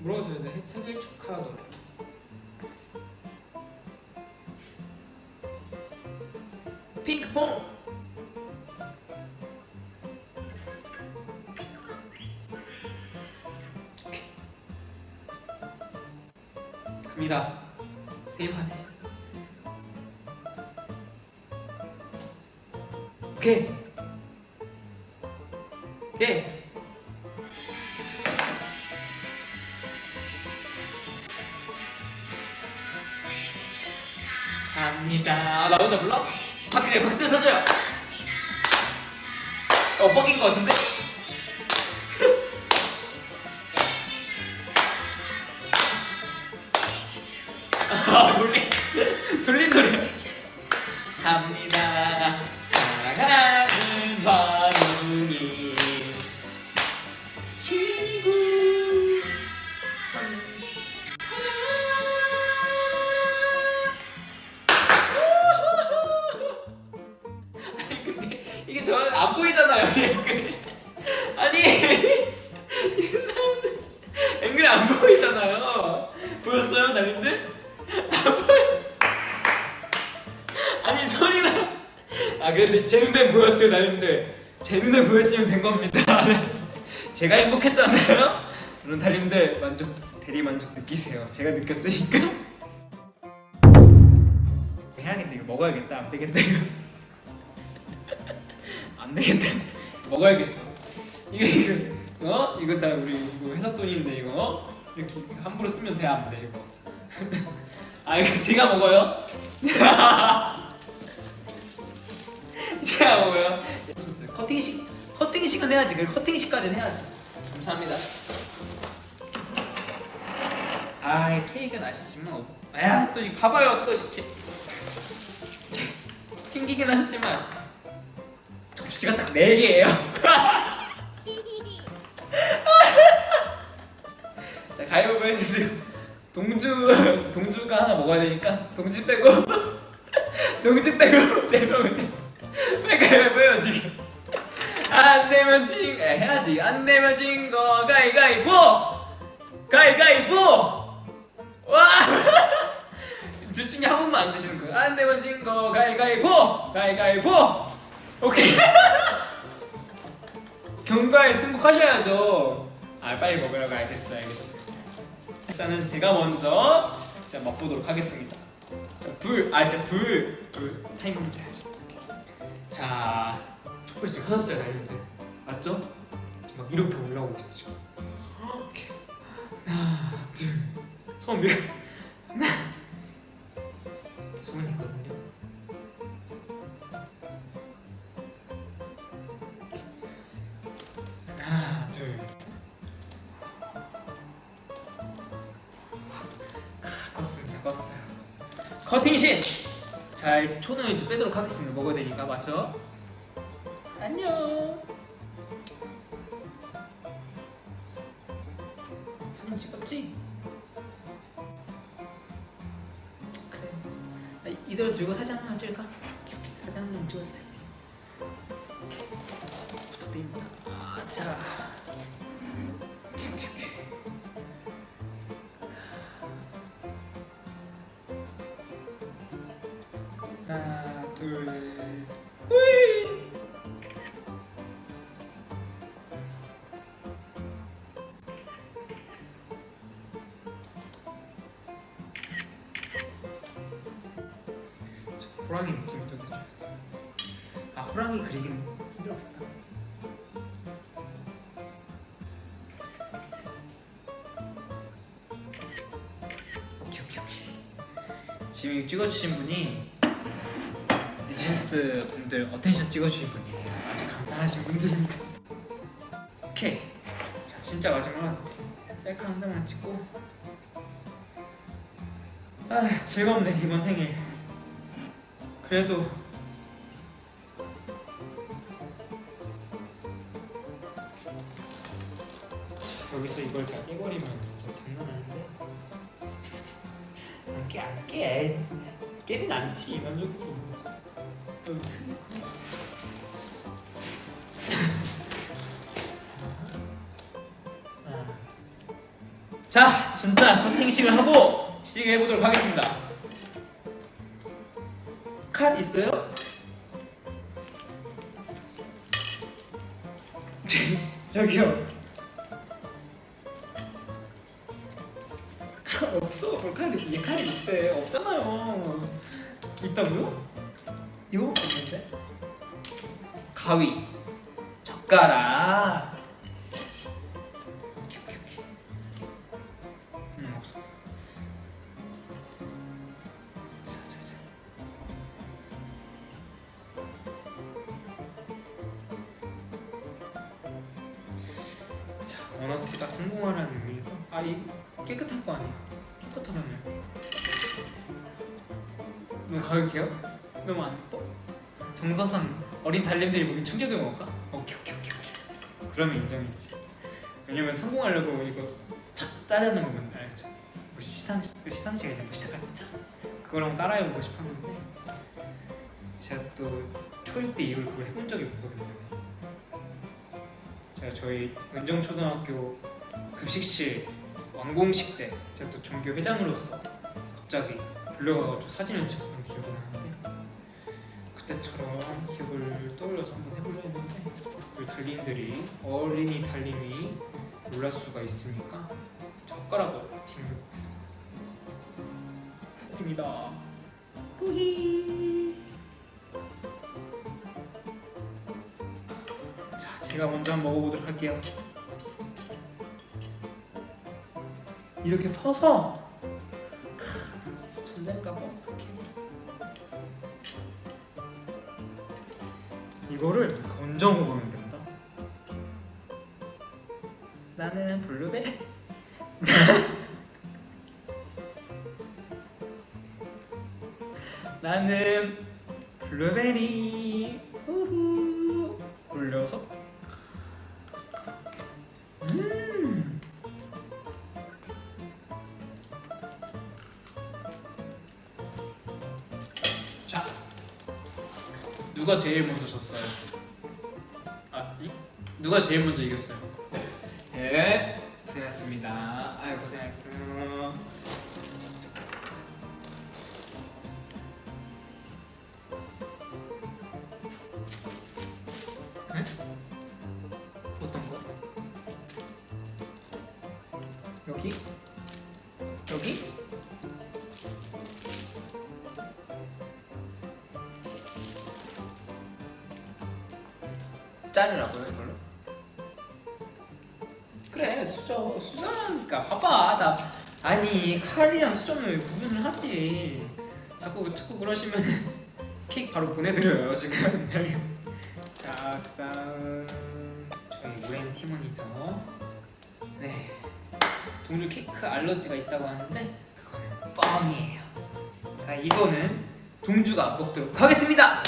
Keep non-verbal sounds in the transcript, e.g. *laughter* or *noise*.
물어줘야 돼. 생일 축하 노래. 핑크퐁. 갑니다. 생일 파티. 오케이. 아, 나 혼자 불러? 박수를 쳐줘요. 어, 뻑인 것 같은데? 보이잖아요. 보였어요 달님들? 안 보였어 아니 소리나 아 그래도 제 눈에 보였어요 달님들. 제 눈에 보였으면 된 겁니다. *laughs* 제가 행복했잖아요. 물론 달님들 만족 대리 만족 느끼세요. 제가 느꼈으니까. *laughs* 해야겠다 이거 먹어야겠다. 안 되겠다 이거. *laughs* 안 되겠다. 먹어야겠어. 이거 이거. 어? 이거 다 우리 이거 회사 돈인데 이거. 어? 이렇게 함부로 쓰면 돼 안 돼 이거. *laughs* 아 이거 제가 먹어요? *laughs* 제가 먹어요. 커팅식 커팅식은 해야지. 그 커팅식까지는 해야지. 감사합니다. 아 케이크는 아시지만 어, 야또 이거 봐봐요 또 이렇게 튕기긴 하셨지만 접시가 딱 4개예요 *laughs* 가위바위보 해주세요. *laughs* 동주 동주가 하나 먹어야 되니까 동주 빼고 *laughs* 동주 빼고 *laughs* 4명은 왜 가위바위보 해요 지금? 안 내면 진 에, 해야지. 안 내면 진 거 가위가위보! 가위가위보! 와! 둘 중에 한 번만 안 드시는 거예요. 안 내면 진 거 가위가위보! 가위가위보! 오케이. 경과에 승복하셔야죠. 아 빨리 먹으라고. 알겠어 알겠어. 일단은 제가 먼저 자 맛보도록 하겠습니다. 자, 불, 아, 자, 불, 불 타이밍 하지. 자, 촛불이 지금 켜졌어요, 달리는데 맞죠? 막 이렇게 올라오고 지금. 이렇게 하나, 둘, 소원 밀. 하나, 소원이 있거든요. 커팅신. 자, 초는 이제 빼도록 하겠습니다. 먹어야 되니까 맞죠? 안녕. 사진 찍었지? 그래. 아, 이대로 들고 사진 하나 찍을까? 사진 한장 찍어주세요. 부탁드립니다. 아, 자. 호랑이 느낌 좀 내줘. 아, 호랑이 그리기는 힘들었겠다. 오케이 오케이 오케이. 지금 이거 찍어주신 분이 뉴진스 분들 어텐션 찍어주신 분이에요. 아주 감사하신 분들입니다. 오케이. 자 진짜 마지막 라스트 셀카 한 장만 찍고. 아 즐겁네 이번 생일 그래도 자, 여기서 이걸 잘 깨버리면 진짜 장난 아닌데 안 깨. 깨진 않지, 이건 조금. 여기 크네. 자, 진짜 커팅식을 하고 시식해 보도록 하겠습니다. 칼 있어요? 저기요. 칼 없어. 뭘 칼이 얘 칼이 있대. 없잖아요. 있다고요? 이거 없는데? 가위, 젓가락. 자, 원어스가 성공하라는 의미에서 아이 깨끗할 거 아니야. 깨끗하다며. 너무 가격해요? 너무 안 예뻐? 정서상 어린 달님들이 보기 충격을 먹을까? 오케이 오케이 오케이 오케이. 그러면 인정이지. 왜냐면 성공하려고 이거 착 자르는 거 뭔지 알죠? 뭐 시상 그 시상식에 뭐 시작할 때착 그거랑 따라해보고 싶었는데 제가 또 초육 때 이후로 그걸 해본 적이 없거든요. 제가 저희 은정초등학교 급식실 완공식 때 제가 또 종교 회장으로서 갑자기 불려가지고 사진을 찍었던 기억이 나는데 그때처럼 기억을 떠올려서 한번 해보려 했는데 우리 달님들이 어린이 달님이 놀랄 수가 있으니까 젓가락으로 튕겨보겠습니다. 했습니다. 후히. 제가 먼저 한번 먹어보도록 할게요. 이렇게 퍼서 크, 진짜 존재인가 봐 어떡해. 이거를 얹어 먹으면 된다. 나는 블루베리. *laughs* 나는 블루베리. 우후. 올려서. 음. 자, 누가 제일 먼저 졌어요? 아, 이? 누가 제일 먼저 이겼어요? 네, 고생하셨습니다. 아유 고생하셨어요. 여기? 여기? 자르라고요 이걸로? 그래 수저 수저라니까 봐봐 나 아니 칼이랑 수저는 구분을 하지 자꾸 자꾸 그러시면 *laughs* 케이크 바로 보내드려요 지금 *laughs* 자 그다음 저희 유엔 팀원이죠 네 동주 케이크 알러지가 있다고 하는데 그거는 뻥이에요. 그러니까 이거는 동주가 먹도록 하겠습니다